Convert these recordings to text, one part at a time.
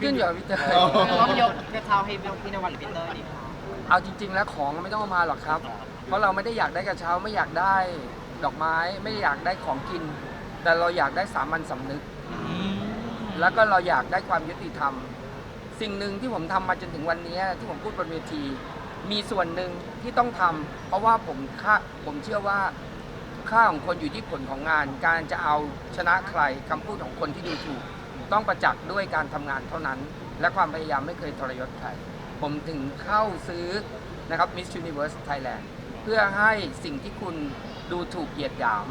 ขึ้นอยู่กับพี่เตยอ๋อต้องยกกระเช้าให้พี่นวัดหรือพี่เตยดีคะเอาจริง ๆ แล้วของไม่ต้องเอามาหรอกครับ เพราะเราไม่ได้อยากได้กระเช้าไม่อยากได้ดอกไม้ไม่อยากได้ของกิน แต่เราอยากได้สามัญสำนึก แล้วก็เราอยากได้ความยุติธรรม สิ่งหนึ่งที่ผมทำมาจนถึงวันนี้ที่ผมพูดบนเวที มีส่วนหนึ่งที่ต้องทำเพราะว่าผมค่าผมเชื่อว่าค่าของคนอยู่ที่ผลของงาน การจะเอาชนะใครคำพูดของคนที่ดูถูก ต้องประจักษ์ด้วยการทำงานเท่านั้น และความพยายามไม่เคยทรยศใครผมถึงเข้าซื้อนะครับ Miss Universe Thailand เพื่อให้สิ่งที่คุณดูถูกเหยียดหยาม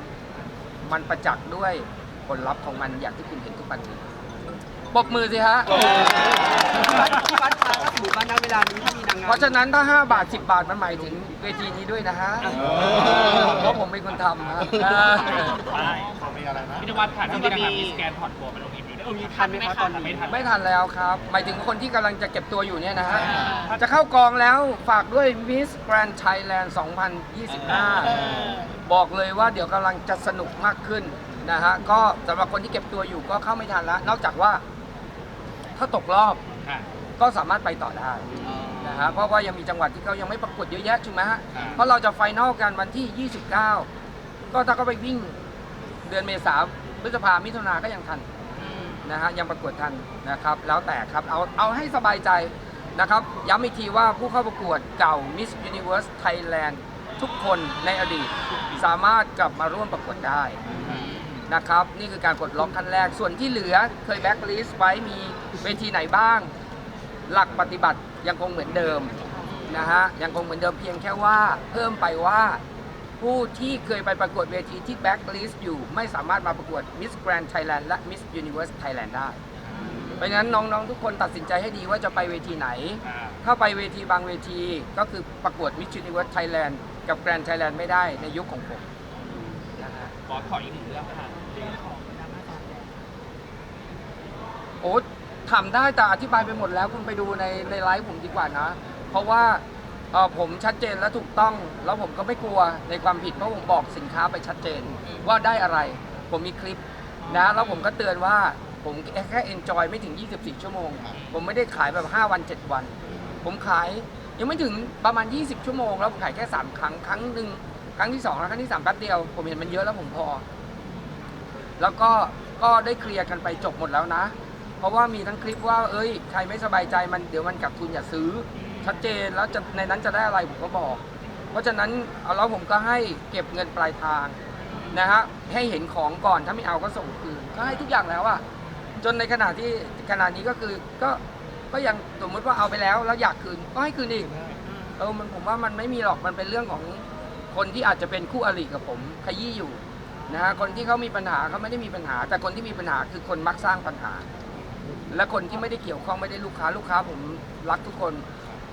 มันประจักษ์ด้วยผลลัพธ์ของมันอย่างที่คุณเห็นทุกวันนี้ปรบมือสิฮะพี่วัดพี่วัดคะถ้าสมมติว่าณเวลานี้ถ้ามีนางงามเพราะฉะนั้นถ้า 5 บาท 10 บาท มันหมายถึงเวทีนี้ด้วยนะฮะเพราะผมเป็นคนทำฮะพี่นวัดผ่านที่นะครับมีสแกนถอดตัวไปลง อีเมลได้เออมีทันไหมคะตอนนี้ไม่ทันไม่ทันแล้วครับ หมายถึงคนที่กำลังจะเก็บตัวอยู่เนี่ยนะฮะ จะเข้ากองแล้วฝากด้วย Miss Grand Thailand 2025 บอกเลยว่าเดี๋ยวกำลังจะสนุกมากขึ้นนะฮะ ก็สำหรับคนที่เก็บตัวอยู่ก็เข้าไม่ทันแล้วนอกจากว่า ถ้าตกรอบค่ะก็สามารถไปต่อได้นะฮะ เพราะว่ายังมีจังหวัดที่เขายังไม่ประกวดเยอะแยะถูกไหมฮะครับเพราะเราจะไฟนอลกันวันที่ 29 ก็ถ้าเขาไปวิ่งเดือนเมษาพฤษภามิถุนาก็ยังทัน นะฮะยังประกวดทันนะครับ แล้วแต่ครับเอาเอาให้สบายใจนะครับ ย้ำอีกทีว่าผู้เข้าประกวดเก่า Miss Universe Thailand ทุกคนในอดีตสามารถกลับมาร่วมประกวดได้นะครับ นี่คือการกดล็อกขั้นแรกส่วนที่เหลือเคยแบ็กลิสต์ไว้มีเวทีไหนบ้าง หลักปฏิบัติยังคงเหมือนเดิมนะฮะยังคงเหมือนเดิมเพียงแค่ว่าเพิ่มไปว่า ผู้ที่เคยไปประกวดเวทีที่แบ็กลิสต์อยู่ ไม่สามารถมาประกวด Miss Grand Thailand และ Miss Universe Thailand ได้ เพราะฉะนั้นน้องๆ ทุกคนตัดสินใจให้ดีว่าจะไปเวทีไหนอ่าถ้าไปเวทีบางเวทีก็คือประกวด Miss Universe Thailand กับ Grand Thailand ไม่ได้ในยุคของผมนะฮะขอถอยอีกหนึ่งเรื่องค่ะโอ้ทำได้แต่อธิบายไปหมดแล้วคุณไปดูในในไลฟ์ผมดีกว่านะ เพราะว่า เอ่อผมชัดเจนและถูกต้อง แล้วผมก็ไม่กลัวในความผิดเพราะผมบอกสินค้าไปชัดเจนว่าได้อะไร ผมมีคลิปนะแล้วผมก็เตือนว่าผมแค่เอนจอยไม่ถึง 24 ชั่วโมง ผมไม่ได้ขายแบบ 5 วัน 7 วัน ผมขายยังไม่ถึงประมาณ 20 ชั่วโมง แล้วผมขายแค่ 3 ครั้ง ครั้งหนึ่งครั้งที่2แล้วครั้งที่3แป๊บเดียว ผมเห็นมันเยอะแล้วผมพอ แล้วก็ก็ได้เคลียร์กันไปจบหมดแล้วนะ เพราะว่ามีทั้งคลิปว่า เอ้ย ใครไม่สบายใจมันเดี๋ยวมันกักทุนอย่าซื้อ ชัดเจนแล้วจะในนั้นจะได้อะไรผมก็บอก เพราะฉะนั้นเอาแล้วผมก็ให้เก็บเงินปลายทางนะฮะให้เห็นของก่อนถ้าไม่เอาก็ส่งคืนก็ให้ทุกอย่างแล้วอะจนในขณะที่ขณะนี้ก็คือก็ก็ยังสมมติว่าเอาไปแล้วแล้วอยากคืนก็ให้คืนอีกเออมันผมว่ามันไม่มีหรอกมันเป็นเรื่องของคนที่อาจจะเป็นคู่อริกับผมขยี้อยู่นะฮะคนที่เขามีปัญหาเขาไม่ได้มีปัญหา แต่คนที่มีปัญหาคือคนมักสร้างปัญหา และคนที่ไม่ได้เกี่ยวข้องไม่ได้ลูกค้าลูกค้าผมรักทุกคน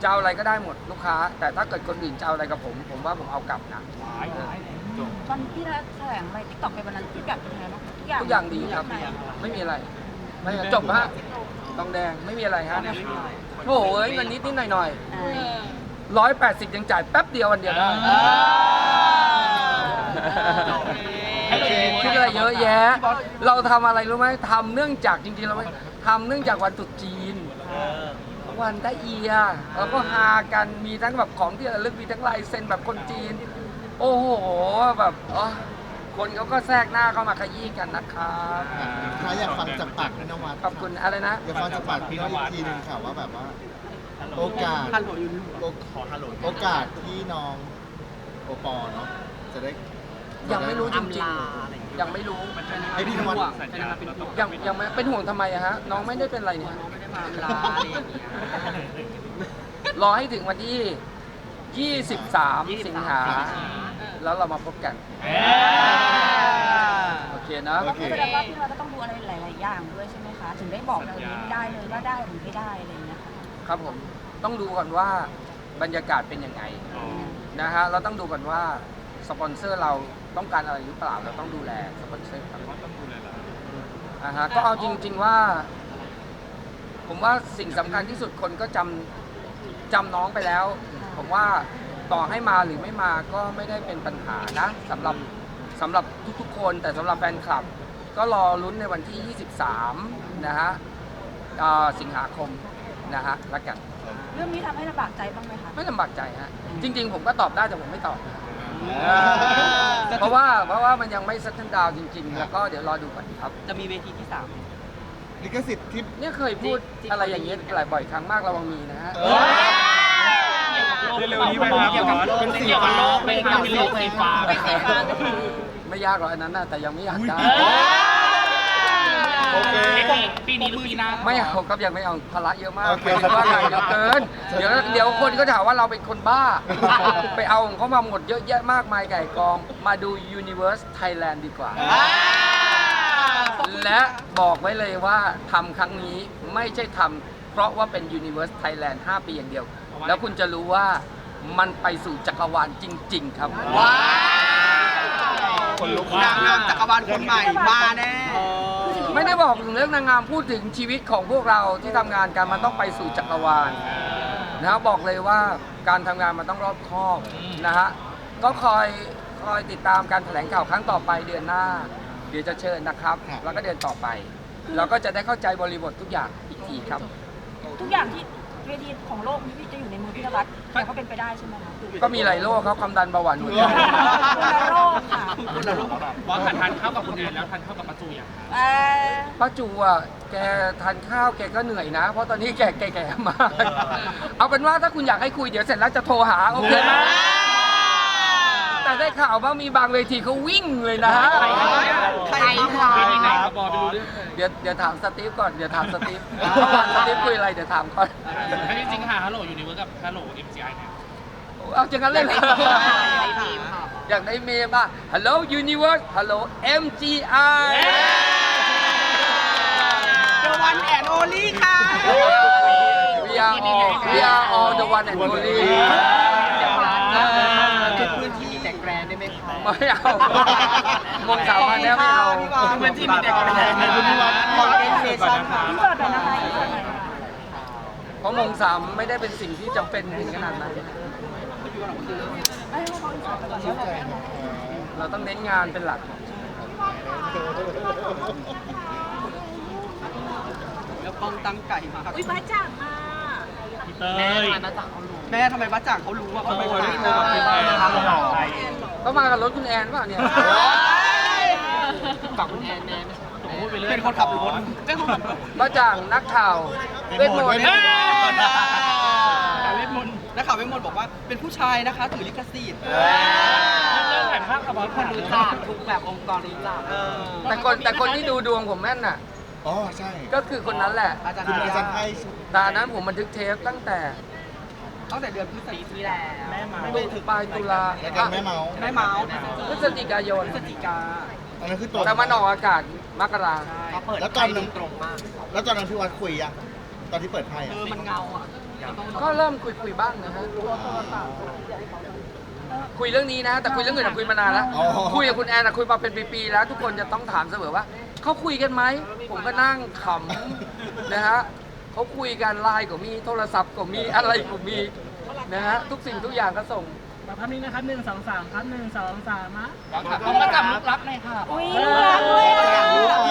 จะเอาอะไรก็ได้หมดลูกค้า แต่ถ้าเกิดคนอื่นจะเอาอะไรกับผม ผมว่าผมเอากลับนะวันที่แถลงไปติ๊กต็อกไปวันนั้นทุกอย่างเป็นยังไงบ้างทุกอย่างทุกอย่างดีครับ ไม่มีอะไรไม่มีอะไรจบฮะตองแดงไม่มีอะไรฮะโอ้โหเอ้ยเงินนิดนิดหน่อยหน่อยอ่าร้อยแปดสิบยังจ่ายแป๊บเดียววันเดียวได้ให้เราดูคิดอะไรเยอะแยะ เราทำอะไรรู้ไหมทำเนื่องจากจริงๆเราไม่ทำเนื่องจากวันตรุษจีน วันได้เอียเราก็ฮากันมีทั้งแบบของที่ระลึกมีทั้งลายเซ็นแบบคนจีน โอ้โหแบบอ๋อคนเขาก็แทรกหน้าเข้ามาขยี้กันนะครับถ้าอยากฟังจากปากพี่นวัดขอบคุณอะไรนะอยากฟังจากปากพี่นวัดอีกทีหนึงค่ะว่าแบบว่า โอกาสฮัลโหลอยู่โอขอฮัลโหลโอกาสที่น้องโอปอเนาะจะได้ยังไม่รู้จอำริงลาอะไรอย่างเงี้ยๆ ยังไม่รู้ให้พี่นวัดใช่ไหมครับเป็นห่วงยังยังไม่เป็นห่วงทำไมอะฮะ น้องไม่ได้เป็นไรเนี่ยน้องไม่ได้มาอำลาอะไรอย่างเงี้ยรอให้ถึงวันที่ 23 สิงหา แล้วเรามาพบกัน โอเคนะโอก็เคคือแสดงว่าพี่เราก็ต้องดูอะไรหลาย ๆ อย่างด้วยใช่ไหมคะ ถึงได้บอกเลยไม่ได้เลยว่าได้หรือไม่ได้อะไรอย่างเงี้ยค่ะครับผมต้องดูก่อนว่าบรรยากาศเป็นยังไงนะฮะเราต้องดูก่อนว่า สปอนเซอร์เราต้องการอะไรหรือเปล่าเราต้องดูแลสปอนเซอร์ครับอ่าฮะก็เอาจริง ๆว่า ผมว่าสิ่งสำคัญที่สุดคนก็จำจำน้องไปแล้ว ผมว่าต่อให้มาหรือไม่มาก็ไม่ได้เป็นปัญหานะสำหรับสำหรับทุกๆคนแต่สำหรับแฟนคลับ ก็รอลุ้นในวันที่ 23 นะฮะอ่าสิงหาคมนะฮะละกัน เรื่องนี้ทำให้ลำบากใจบ้างไหมคะ ไม่ลำบากใจฮะจริง ๆ ผมก็ตอบได้แต่ผมไม่ตอบอ่า เพราะว่าเพราะว่ามันยังไม่ s ั t นดาวจริง ๆ แล้วก็เดี๋ยวรอดูก่อนครับ จะมีเวทีที่สาม ลิขสิทธิ์ที่เนี่ยเคยพูดอะไรอย่างเงี้ยหลายบ่อยครั้งมากระวังมีนะฮะเออเร็วๆนี้ไหมครับเกี่ยวกับเป็นสีเกี่ยวกับฟ้าโลกเป็นการเป็นโลกสีฟ้า ไม่ยากหรอกอันนั้นนะแต่ยังไม่อยากได้โอเคปี นี้หรือปีหน้าไม่เอาครับยังไม่เอาภาระเยอะมากโอเคหมายถึงว่างานเยอะเกิน เดี๋ยวเดี๋ยวคนก็ถามว่าเราเป็นคนบ้า ไปเอาของเขามาหมดเยอะแยะมากมายไก่กอง มาดู Universe Thailand ดีกว่า และบอกไว้เลยว่าทำครั้งนี้ไม่ใช่ทำเพราะว่าเป็น Universe Thailand 5 ปีอย่างเดียว แล้วคุณจะรู้ว่ามันไปสู่จักรวาลจริง ๆ ครับคนลุกนางงามจักรวาลคนใหม่มาแน่ ไม่ได้บอกถึงเรื่องนางงามพูดถึงชีวิตของพวกเราที่ทำงานกันมันต้องไปสู่จักรวาลนะครับบอกเลยว่าการทำงานมันต้องรอบคอบนะฮะก็คอยคอยติดตามการแถลงข่าวครั้งต่อไปเดือนหน้า เดี๋ยวจะเชิญนะครับ แล้วก็เดือนต่อไป เราก็จะได้เข้าใจบริบททุกอย่างอีกทีครับ ทุกอย่างที่ เวทีของโลกนี้จะอยู่ในมือพี่นวัดแต่ก็เป็นไปได้ใช่ไหมคะก็มีหลายโรคครับความดันเบาหวานหัวใจคนละโลกค่ะว่าทานข้าวกับคุณแอนแล้วทานข้าวกับประจูอย่างเอ่อป้าจูอะแกทานข้าวแกก็เหนื่อยนะ เพราะตอนนี้แกแก่ๆมากเอาเป็นว่าถ้าคุณอยากให้คุยเดี๋ยวเสร็จแล้วจะโทรหาโอเคไหม แต่ได้ข่าวว่ามีบางเวทีเขาวิ่งเลยนะใครคะปีนี้ไหนครับบอลไปดูเรื่องเดี๋ยวเดี๋ยวถามสตีฟก่อน เดี๋ยวถามสตีฟเมื่อวานสตีฟคุยอะไรเดี๋ยวถามก่อนถ้าจริงๆหาฮัลโหลอยู่ในเวิร์กกับฮัลโหล MCI เนี่ย เอาจังกันเล่นเหรออยากได้เมมอะ Hello Universe Hello MGI เดวันแอนโอลี่ค่ะ We are all We are all the one and only ได้ไหมคะไม่เอามงสาวมาแล้วไม่เอาพี่วางพื้นที่มีแต่งแกรนในพื้นที่วัดขอเอ็นเซชั่นค่ะอินเสิร์ตหน่อยนะคะอินเสิร์ตหน่อยเพราะมงสามไม่ได้เป็นสิ่งที่จำเป็นถึงขนาดนั้นไม่ให้เขาอินเสิร์ตไปก่อนแล้วเราเราต้องเน้นงานเป็นหลักแล้วป้องตั้งไก่มาอุ้ยบ้าจังอะพี่เต้ยแม่ทำไมบ้าจ่างเขารู้ว่าเขาไม่เออได้เออ เออก็มากับรถคุณแอนเปล่าเนี่ยฝากคุณแอนแม่ผมพูดไปเรื่อยเป็นคนขับรถเป็นคนขับรถมาจากนักข่าวเวทมนต์เวทมนต์แต่เล่นมนต์นักข่าวเวทมนต์บอกว่าเป็นผู้ชายนะคะถือลิขสิทธิ์เริ่มถ่ายภาพกับบอลคนรู้จักทุกแบบองค์กรรู้จักแต่คนแต่คนที่ดูดวงผมแม่นน่ะอ๋อใช่ก็คือคนนั้นแหละอาจารย์คุณอาจารย์ไพ่แต่อันนั้นผมบันทึกเทปตั้งแต่ ตั้งแต่เดือนพฤศจิกายนแม่มาตุปลายตุลาอาจารย์แม่เมาแม่เมาส์พฤศจิกายนพฤศจิกาอันนั้นคือตัวแต่มันออกอากาศมกราเขาเปิดแล้วตอนนั้นตรงมาก แล้วตอนนั้นพี่วัดคุยยังตอนที่เปิดไพ่เออะอมันเงาอะก็เริ่มคุยคุยบ้างนะฮะคุยเรื่องนี้นะ แต่คุยเรื่องอื่นอะคุยมานานแล้วอ๋อคุยกับคุณแอนอะคุยมาเป็นปีๆแล้ว ทุกคนจะต้องถามเสมอว่าเขาคุยกันไหมผมก็นั่งขำนะฮะ เขาคุยกันไลน์ก็มีโทรศัพท์ก็มีอะไรก็มีนะฮะทุกสิ่งทุกอย่างก็ส่งมาภาพนี้นะครับหนึ่งสองสามครับหนึ่งสองสามอะต้องมาจับลูกรักหน่อยค่ะ อุ้ยรักเลยอยากรู้อะเลย